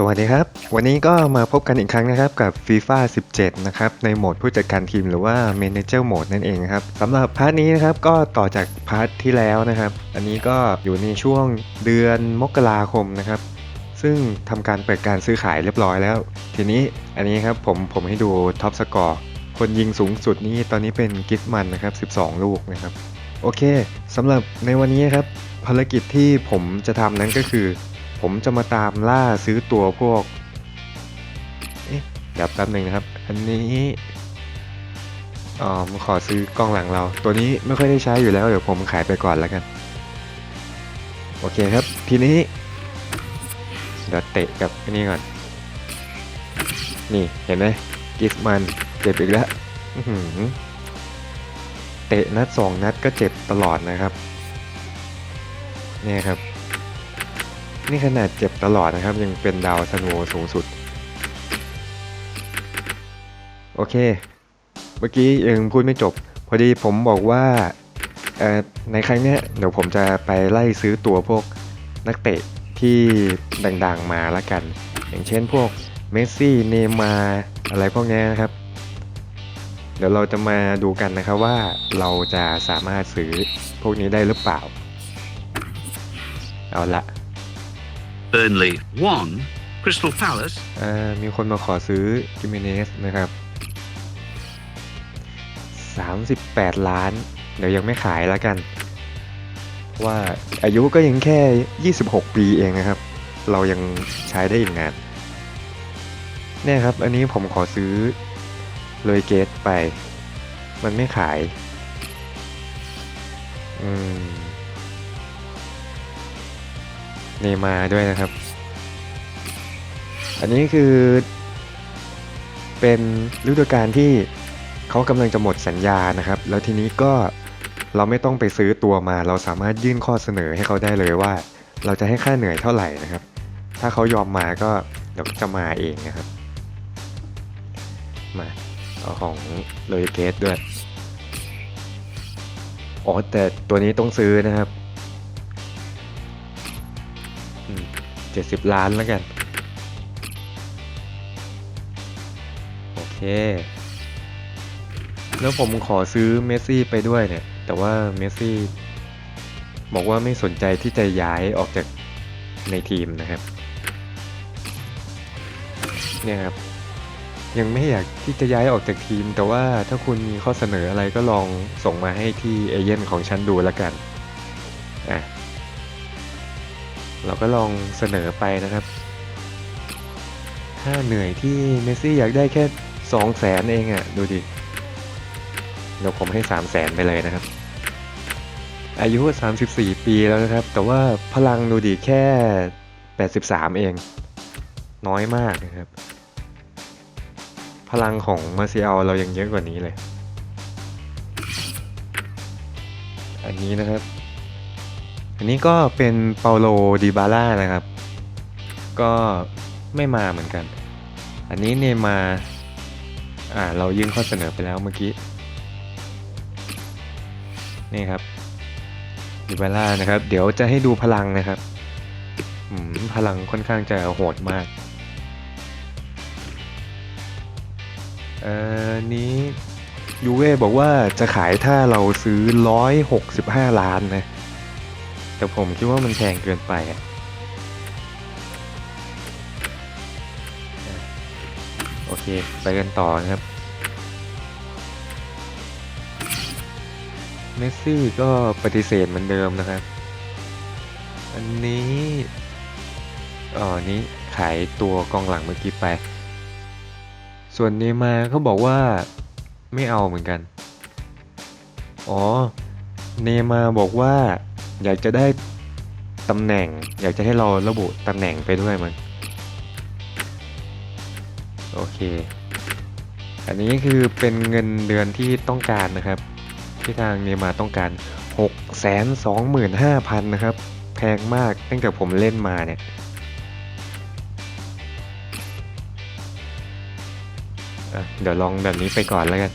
สวัสดีครับ วันนี้ก็มาพบกันอีกครั้งนะครับกับ FIFA 17 นะครับในโหมดผู้จัดการทีมหรือว่า Manager Mode นั่นเองครับสำหรับพาร์ทนี้นะครับก็ต่อจากพาร์ทที่แล้วนะครับ อันนี้ก็อยู่ในช่วงเดือนมกราคมนะครับซึ่งทำการเปิดการซื้อขายเรียบร้อยแล้ว ทีนี้อันนี้ครับผมผมให้ดูท็อปสกอร์คนยิงสูงสุดนี้ตอนนี้เป็นกิฟมันนะครับ 12 ลูกนะครับ โอเคสำหรับในวันนี้ครับภารกิจที่ผมจะทำนั้นก็คือ ผมจะมาตามล่าซื้อตัวพวก เอ๊ะเดี๋ยวแป๊บหนึ่งนะครับ อันนี้อ๋อมขอซื้อกล้องหลังเรา ตัวนี้ไม่ค่อยได้ใช้อยู่แล้ว เดี๋ยวผมขายไปก่อนแล้วกัน โอเคครับ ทีนี้ เดี๋ยวเตะกับอันนี้ก่อน นี่เห็นไหมกิฟมันเจ็บอีกแล้วเตะนัดสองนัดก็เจ็บตลอดนะครับ เนี่ยครับ นี่ขนาดเจ็บตลอดนะครับ ยังเป็นดาวซันโวสูงสุด โอเค เมื่อกี้ยังพูดไม่จบ พอดีผมบอกว่าในครั้งนี้เดี๋ยวผมจะไปไล่ซื้อตัวพวกนักเตะที่ดังๆมาละกัน อย่างเช่นพวกเมสซี่ เนมารอะไรพวกนี้นะครับ เดี๋ยวเราจะมาดูกันนะครับว่าเราจะสามารถซื้อพวกนี้ได้หรือเปล่า เอาละ Burnley 1, Crystal Palace อ่อมีคนมาขอซื้อกิเมเนสนะครับ 38 ล้าน เดี๋ยวยังไม่ขายแล้วกัน เพราะว่าอายุก็ยังแค่ 26 ปีเองนะครับ เรายังใช้ได้อีกนานเนี่ยครับ อันนี้ผมขอซื้อเลยเกตไป มันไม่ขาย อืม เนย์มาด้วยนะครับ อันนี้คือ เป็นฤดูกาลที่เขากำลังจะหมดสัญญานะครับ แล้วทีนี้ก็เราไม่ต้องไปซื้อตัวมา เราสามารถยื่นข้อเสนอให้เขาได้เลยว่า เราจะให้ค่าเหนื่อยเท่าไหร่นะครับ ถ้าเขายอมมาก็เดี๋ยวจะมาเองนะครับ มาเอาของเลยเกตด้วยอ๋อแต่ตัวนี้ต้องซื้อนะครับ เจ็ดสิบล้านแล้วกัน โอเค แล้วผมขอซื้อเมสซี่ไปด้วยเนี่ย แต่ว่าเมสซี่บอกว่าไม่สนใจที่จะย้ายออกจากในทีมนะครับ เนี่ยครับ ยังไม่อยากที่จะย้ายออกจากทีม แต่ว่าถ้าคุณมีข้อเสนออะไรก็ลองส่งมาให้ที่เอเย่นของฉันดูแล้วกัน เราก็ลองเสนอไปนะครับ ค่าเหนื่อยที่เมสซี่อยากได้แค่สองแสนเองอะ่ะ ดูดิเดี๋ยวผมให้สามแสนไปเลยนะครับ อายุ 34 ปีแล้วนะครับ แต่ว่าพลังดูดิแค่ 83 เอง น้อยมากนะครับ พลังของมาเซียลเรายังเยอะกว่านี้เลย อันนี้นะครับ อันนี้ก็เป็นเปาโลดิบาร่านะครับ ก็ไม่มาเหมือนกัน อันนี้เนมาร์อ่าเรายื่นข้อเสนอไปแล้วเมื่อกี้ นี่ครับดิบาร่านะครับ เดี๋ยวจะให้ดูพลังนะครับพลังค่อนข้างจะโหดมาก เอ่อ นี้ยูเว่บอกว่าจะขายถ้าเราซื้อ 165 ล้านนะ แต่ผมคิดว่ามันแพงเกินไปอะโอเค ไปกันต่อนะครับ เมสซี่ก็ปฏิเสธเหมือนเดิมนะครับ อันนี้อ๋อนี้ขายตัวกองหลังเมื่อกี้ไป ส่วนเนย์มาเขาบอกว่าไม่เอาเหมือนกัน อ๋อ เนย์มาบอกว่า อยากจะได้ตำแหน่ง อยากจะให้เราระบุตำแหน่งไปด้วยมันโอเค อันนี้คือเป็นเงินเดือนที่ต้องการนะครับ ที่ทางเนมาต้องการ 6 2 5 0 0 0 นะครับ แพงมากตั้งแต่ผมเล่นมาเนี่ยเดี๋ยวลองแบบนี้ไปก่อนแล้วกัน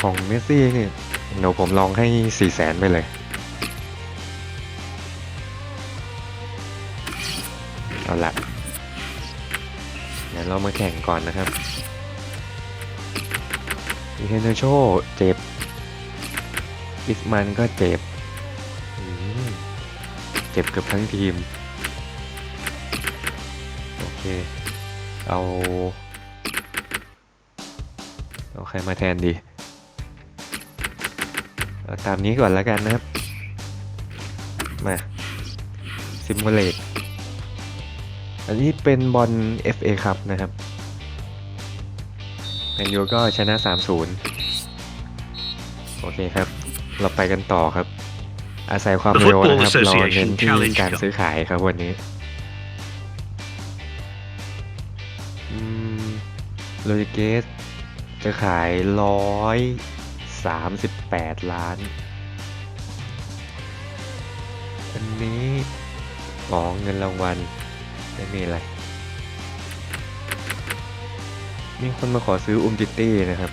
ของเมสซี่นี่เดี๋ยวผมลองให้สี่แสนไปเลยเอาละเดี๋ยวเรามาแข่งก่อนนะครับอีเทนโชเจ็บ อิสมันก็เจ็บ เจ็บเกือบทั้งทีม โอเค เอา เอาใครมาแทนดี เอาตามนี้ก่อนแล้วกันนะครับ มาซิมูเลตอันนี้เป็นบอล FA ครับนะครับแมนยูก็ชนะ 3-0 โอเคครับ เราไปกันต่อครับ อาศัยความเร็วนะครับ เราเน้นที่การซื้อขายครับวันนี้โรดิเกสจะขายร้อย สามสิบแปดล้าน อันนี้ของเงินรางวัล ไม่มีอะไร มีคนมาขอซื้ออุมจิตี้นะครับ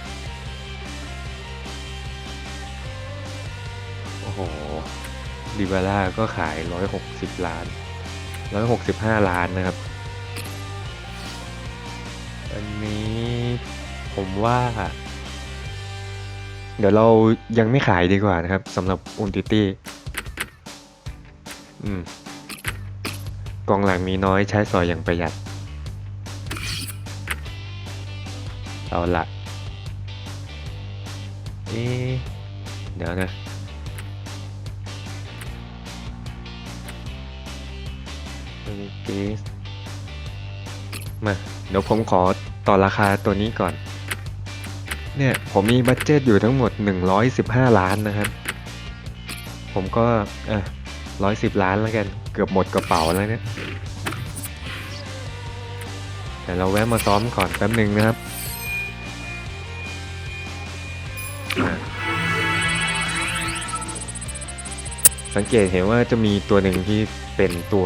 โอ้โหดิบาร่าก็ขาย 160 ล้าน 165 ล้านนะครับ อันนี้ผมว่า เดี๋ยวเรายังไม่ขายดีกว่านะครับสำหรับอุนติตี้อืมกองหลังมีน้อยใช้สอยอย่างประหยัด เอาละเอ๊เดี๋ยวนะเกสมา เดี๋ยวผมขอต่อราคาตัวนี้ก่อน เนี่ยผมมีบัตเจตอยู่ทั้งหมด 115 ล้านนะครับ ผมก็อะ110ล้านแล้วกัน เกือบหมดกระเป๋าแล้วเนี่ยแต่เราแวะมาซ้อมก่อนแป๊บหนึ่งนะครับสังเกตเห็นว่าจะมีตัวหนึ่งที่เป็นตัว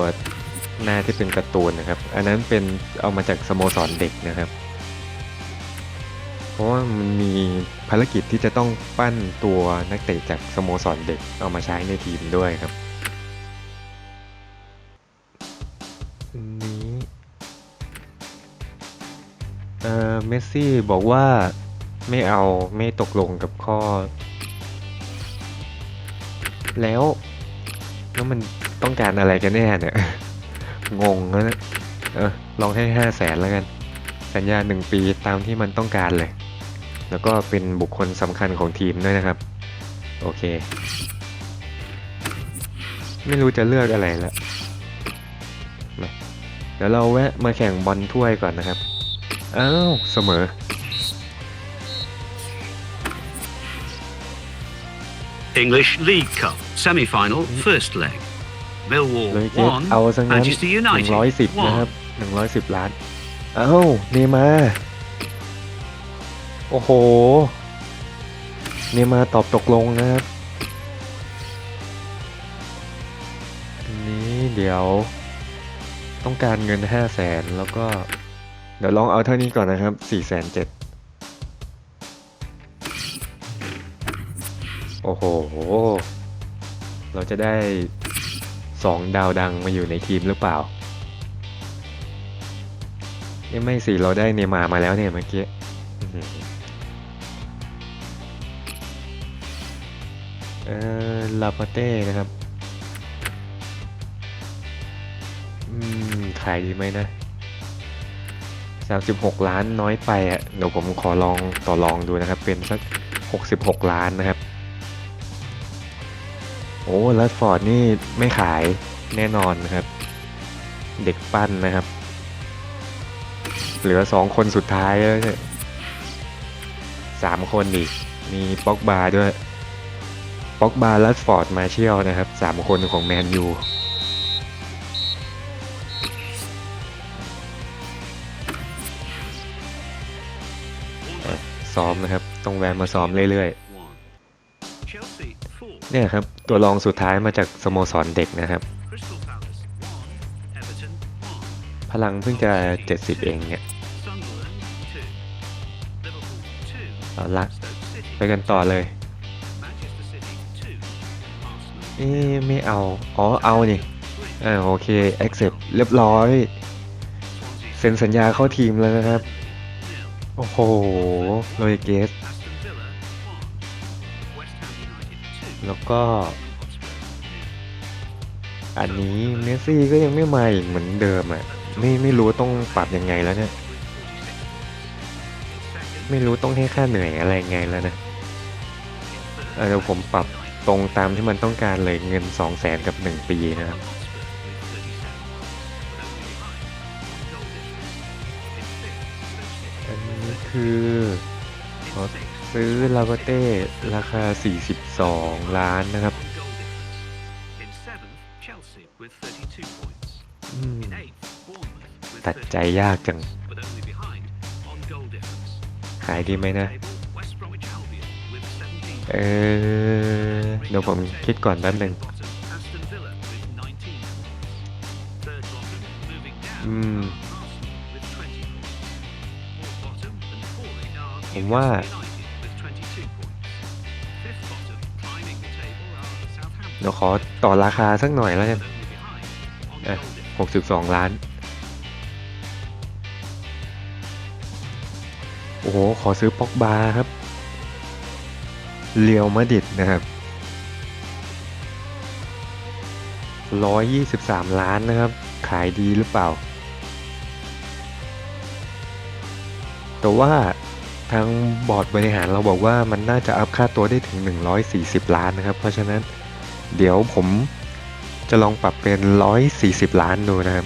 หน้าที่เป็นการ์ตูนนะครับ อันนั้นเป็นเอามาจากสโมสรเด็กนะครับ ราะว่ามันมีภารกิจที่จะต้องปั้นตัวนักเตะจากสโมสรเด็กเอามาใช้ในทีมด้วยครับนี้เอ่อเมสซี่บอกว่าไม่เอาไม่ตกลงกับข้อ แล้วแล้วมันต้องการอะไรกันแน่เนี่ย งงแล้วนะเออลองให้ห้าแสนแล้วกัน สัญญาหนึ่งปีตามที่มันต้องการเลย แล้วก็เป็นบุคคลสำคัญของทีมด้วยนะครับ โอเค ไม่รู้จะเลือกอะไรแล้วมาเดี๋ยวเราแวะมาแข่งบอลถ้วยก่อนนะครับ อ้าว เสมอ English League Cup semi-final first leg. เลย Millwall เก็บ one, เอาซะงั้น Manchester หนึ่ง United ร้อยสิบนะครั one. บหนึ่งร้อยสิบล้านเอ้าเนย์มาร์ โอ้โหเนย์มาตอบตกลงนะครับ นี้เดี๋ยว ต้องการเงินห้าแสนแล้วก็ เดี๋ยวลองเอาเท่านี้ก่อนนะครับสี่แสนเจ็ดโอ้โห เราจะได้สองดาวดังมาอยู่ในทีมหรือเปล่าเอ้ยไม่สิ เราได้เนมามาแล้วเนี่ยเมื่อกี้ เออลาปาเต้นะครับ อืม ขายดีไหมนะ 36 ล้านน้อยไปอะ เดี๋ยวผมขอลองต่อลองดูนะครับ เป็นสัก 66 ล้านนะครับ โอ้ลัดฟอร์ดนี่ไม่ขายแน่นอนนะครับ เด็กปั้นนะครับ เหลือสองคนสุดท้ายแล้วเนี่ยสามคนอีก มีป็อกบาด้วย ป็อกบาลัดฟอร์ด มาเชียลนะครับสามคนของแมนยูซ้อมนะครับ ต้องแวะมาซ้อมเรื่อยๆ เนี่ยครับ ตัวรองสุดท้ายมาจากสโมสรเด็กนะครับ พลังเพิ่งจะ 70 เองเนี่ยเอาละไปกันต่อเลย เอ๊ไม่เอา อ๋อ เอานี่ three. อ่าโอเค accept เรียบร้อย เซ็นสัญญาเข้าทีมแล้วนะครับ โอ้โหโรยเกส แล้วก็ อันนี้เมสซี่ก็ยังไม่มาอีกเหมือนเดิมอะ ไม่ไม่รู้ต้องปรับยังไงแล้วเนี่ย ไม่รู้ต้องให้ค่าเหนื่อยอะไรไงแล้วนะเดี๋ยวผมปรับ ตรงตามที่มันต้องการเลยเงิน 2 0 0แสนกับ 1 ปีนะครับอันนี้คือขอซื้อลาบาเต้ราคา 42 ล้านนะครับตัดใจยากจัง ขายดีไหมนะ เออเดี๋ยวผมคิดก่อนแป๊บหนึ่งอืม ผมว่า เดี๋ยวขอต่อราคาสักหน่อยแล้วกันอะหกสิบสองล้าน โอ้โห ขอซื้อปอกบาครับ เรียวมาดิดนะครับ 123 ล้านนะครับ ขายดีหรือเปล่า แต่ว่าทางบอร์ดบริหารเราบอกว่ามันน่าจะอัพค่าตัวได้ถึง 140 ล้านนะครับ เพราะฉะนั้นเดี๋ยวผมจะลองปรับเป็น 140 ล้านดูนะครับ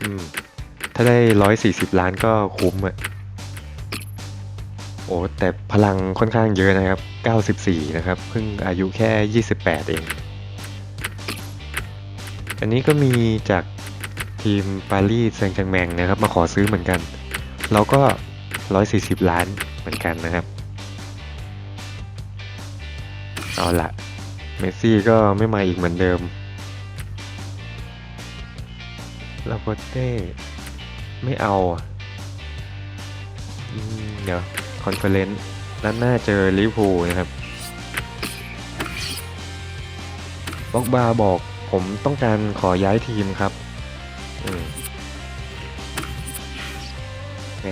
อืมถ้าได้ 140 ล้านก็คุ้มอะ โอ้แต่พลังค่อนข้างเยอะนะครับ 94 นะครับ เพิ่งอายุแค่ 28 เอง อันนี้ก็มีจากทีมปารีสแซงต์แชร์แมงนะครับ มาขอซื้อเหมือนกัน เราก็ 140 ล้านเหมือนกันนะครับ เอาละเมสซี่ก็ไม่มาอีกเหมือนเดิมลาโปเต้ไม่เอาอเดี๋ยว คอนเฟอเรนซ์นัดหน้าเจอลิเวอร์พูลนะครับบอกบาบอกผมต้องการขอย้ายทีมครับมแหม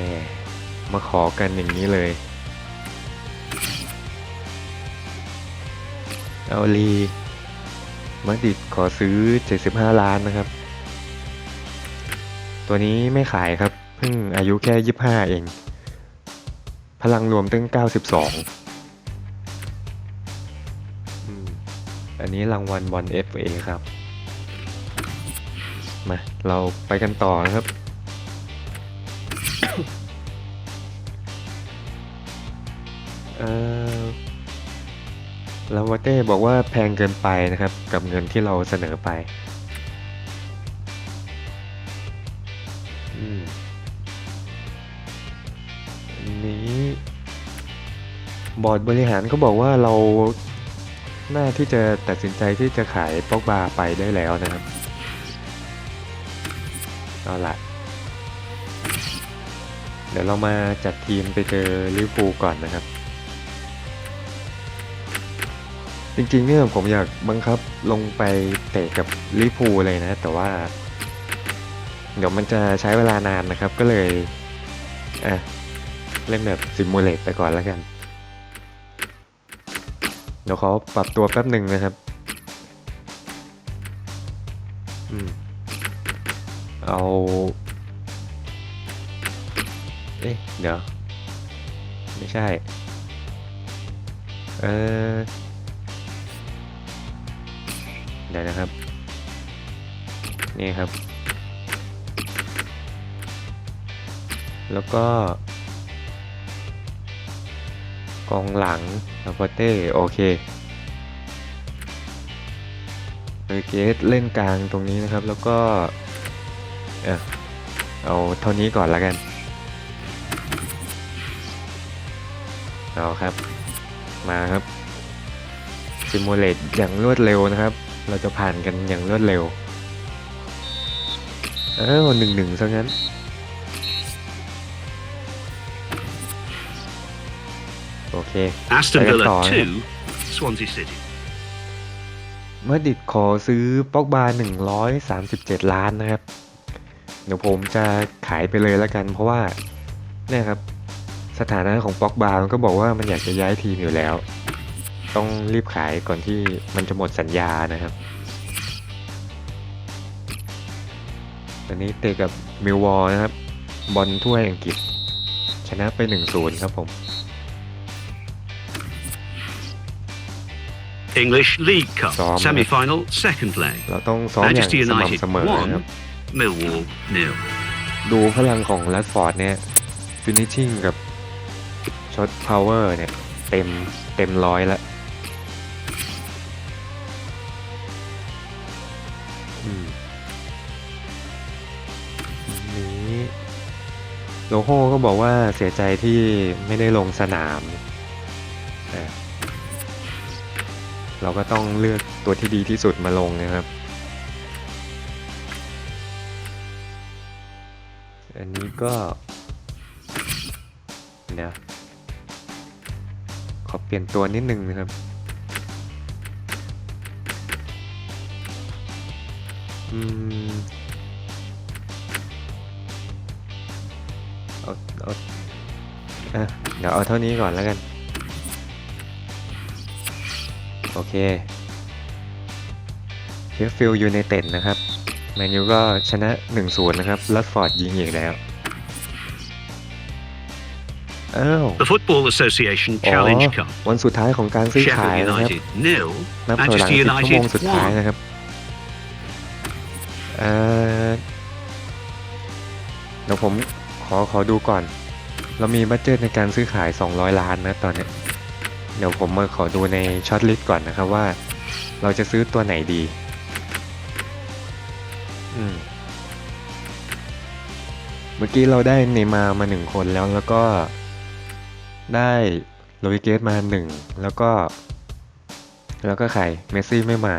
มาขอกันอย่างนี้เลย เอาลีมาดิดขอซื้อ 75 ล้านนะครับ ตัวนี้ไม่ขายครับ เพิ่งอายุแค่ 25 เอง พลังรวมตั้ง 92อืมอันนี้รางวัลบอล FA ครับ มา เราไปกันต่อนะครับ เอ่อลาวาเต้บอกว่าแพงเกินไปนะครับ กับเงินที่เราเสนอไป บอร์ดบริหารก็บอกว่าเราน่าที่จะตัดสินใจที่จะขายป็อกบาไปได้แล้วนะครับเอาละเดี๋ยวเรามาจัดทีมไปเจอลิเวอร์พูลก่อนนะครับ จริงๆเนี่ยผมอยากบังคับลงไปเตะกับลิเวอร์พูลเลยนะ แต่ว่า เดี๋ยวมันจะใช้เวลานานนะครับก็เลยอะเล่นแบบซิมูเลตไปก่อนแล้วกัน เดี๋ยวเขาปรับตัวแป๊บหนึ่งนะครับอืมเอา เอ๊ะ เดี๋ยว ไม่ใช่ เออเดี๋ยวนะครับ นี่ครับ แล้วก็ กองหลัง ลาโปเต้โอเคเบเกสเล่นกลางตรงนี้นะครับ แล้วก็เออเอาเท่านี้ก่อนล้วกัน เอาครับ มาครับซิมูเลตอย่างรวดเร็วนะครับ เราจะผ่านกันอย่างรวดเร็ว เออหนึ่งหนึ่งซะงั้น โอเค Aston ไปกัน Villa ต่อนะครับ 2, Swansea City. มาดริดขอซื้อป็อกบา137 ล้านนะครับ เดี๋ยวผมจะขายไปเลยแล้วกัน เพราะว่าเนี่ยครับ สถานะของป็อกบามันก็บอกว่ามันอยากจะย้ายทีมอยู่แล้ว ต้องรีบขายก่อนที่มันจะหมดสัญญานะครับตอนนี้เตะกับมิลวอลนะครับ บอลถ้วยอังกฤษ ชนะไป 1-0 ครับผม English League Cup ซ้อม semi-final second leg. เราต้องซ้อมอย่าง Manchester ส United ม่ำเสมอนะครับ 1, Millwall nil. ดูพลังของแรดฟอร์ดเนี่ยฟินิชชิ่งกับช็อตพาวเวอร์เนี่ย เต็มเต็มร้อยแล้วอืมนี้โลโฮก็บอกว่าเสียใจที่ไม่ได้ลงสนามอะ เราก็ต้องเลือกตัวที่ดีที่สุดมาลงนะครับ อันนี้ก็เดี๋ยขอเปลี่ยนตัวนิดนึงนะครับอืมเอาเอาอะเดี๋ยวเอาเท่านี้ก่อนแล้วกัน โอเคเชฟฟิลด์ยูไนเต็ดนะครับแมนยูก็ชนะ1-0นะครับลัดฟอร์ดยิงอีกแล้ว อ้าว The Football Association อ๋อ Challenge Cup. วันสุดท้ายของการซื้อขาย Sheffield นะครับ United nil. นับถอยหลัง Manchester 10ชั่วโมง United สุดท้าย one. นะครับเอ่อเดี๋ยวผมขอขอดูก่อน เรามีบัตเจตในการซื้อขาย 200 ล้านนะตอนเนี้ย เดี๋ยวผมมาขอดูในช็อตลิสต์ก่อนนะครับว่า เราจะซื้อตัวไหนดี อืม เมื่อกี้เราได้เนยมามาหนึ่งคนแล้วแล้วก็ได้โรยเกตมาหนึ่งแล้วก็ แล้วก็ใครเมสซี่ไม่มา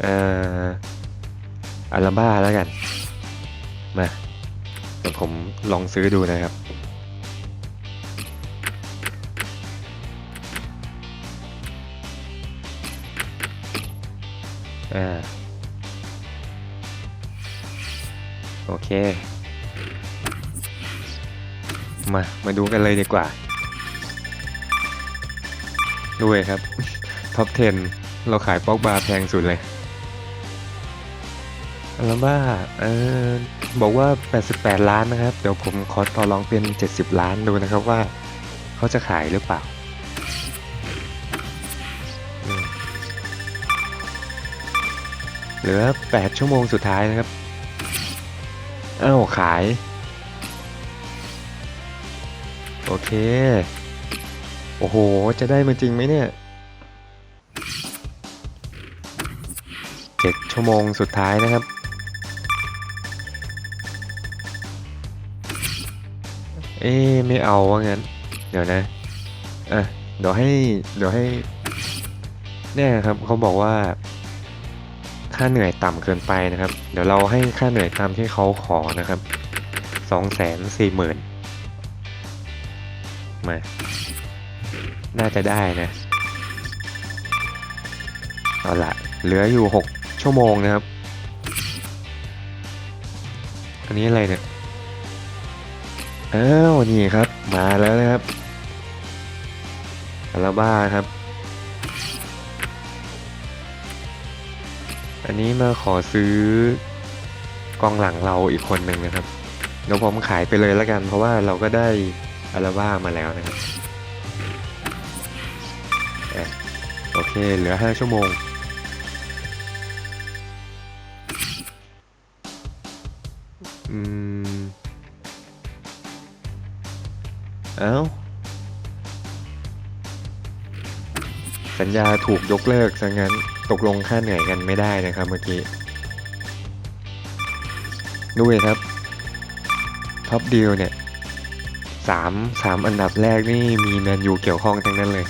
เอ่ออาราบ้าแล้วกัน มาเดี๋ยวผมลองซื้อดูนะครับ อ่าโอเค มา มาดูกันเลยดีกว่าด้วยครับ ท็อป 10 เราขายป๊อกบาร์แพงสุดเลยอัลบ้าเออบอกว่า 88 ล้านนะครับ เดี๋ยวผมขอต่อรองเป็น 70 ล้านดูนะครับว่าเขาจะขายหรือเปล่า เหลือ 8 ชั่วโมงสุดท้ายนะครับอ้าวขาย โอเค โอ้โห จะได้มันจริงไหมเนี่ยเจ็ดชั่วโมงสุดท้ายนะครับ เอ๊ไม่เอาว่างั้น เดี๋ยวนะอะเดี๋ยวให้ เดี๋ยวให้ เนี่ยครับเขาบอกว่า ค่าเหนื่อยต่ำเกินไปนะครับ เดี๋ยวเราให้ค่าเหนื่อยตามที่เขาขอนะครับสองแสนสี่หมื่นมา น่าจะได้นะ เอาละเหลืออยู่หกชั่วโมงนะครับ อันนี้อะไรเนี่ยอ้าวนี่ครับ มาแล้วนะครับอาราบ้าครับ อันนี้มาขอซื้อกองหลังเราอีกคนหนึ่งนะครับ เดี๋ยวผมขายไปเลยแล้วกัน เพราะว่าเราก็ได้อาราบ้ามาแล้วนะครับโอเค เหลือ 5 ชั่วโมง อืม เอ้า สัญญาถูกยกเลิกซะงั้น ตกลงค่าเหนื่อยกันไม่ได้นะครับเมื่อกี้ด้วยครับท็อปดีลเนี่ยสามสามอันดับแรกนี่มีแมนยูเกี่ยวข้องทั้งนั้นเลย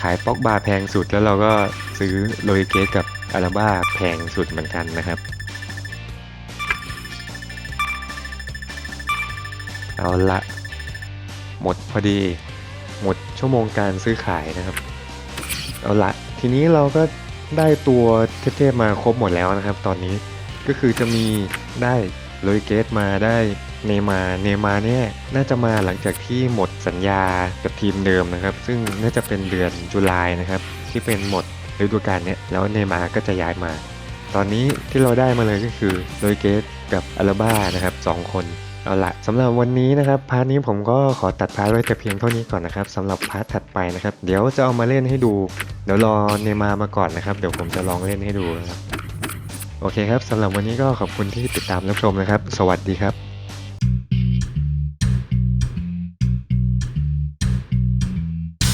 ขายป๊อกบาแพงสุดแล้วเราก็ซื้อโรยเกสกับอาราบ้าแพงสุดเหมือนกันนะครับ เอาละ หมดพอดี หมดชั่วโมงการซื้อขายนะครับ เอาละทีนี้เราก็ ได้ตัวเทพๆมาครบหมดแล้วนะครับ ตอนนี้ก็คือจะมีได้โรยเกตมาได้เนมาเนมาเนี่ยน่าจะมาหลังจากที่หมดสัญญากับทีมเดิมนะครับ ซึ่งน่าจะเป็นเดือนจุลายนะครับ ที่เป็นหมดฤดูกาลเนี้ยแล้วเนมาก็จะย้ายมา ตอนนี้ที่เราได้มาเลยก็คือโรยเกตกับอาราบ้านะครับสองคน เอาละสำหรับวันนี้นะครับพาร์ทนี้ผมก็ขอตัดพาร์ทไว้แต่เพียงเท่านี้ก่อนนะครับสำหรับพาร์ทถัดไปนะครับ เดี๋ยวจะเอามาเล่นให้ดู เดี๋ยวรอเนมามาก่อนนะครับ เดี๋ยวผมจะลองเล่นให้ดูนะครับโอเคครับสำหรับวันนี้ก็ขอบคุณที่ติดตามรับชมนะครับ สวัสดีครับ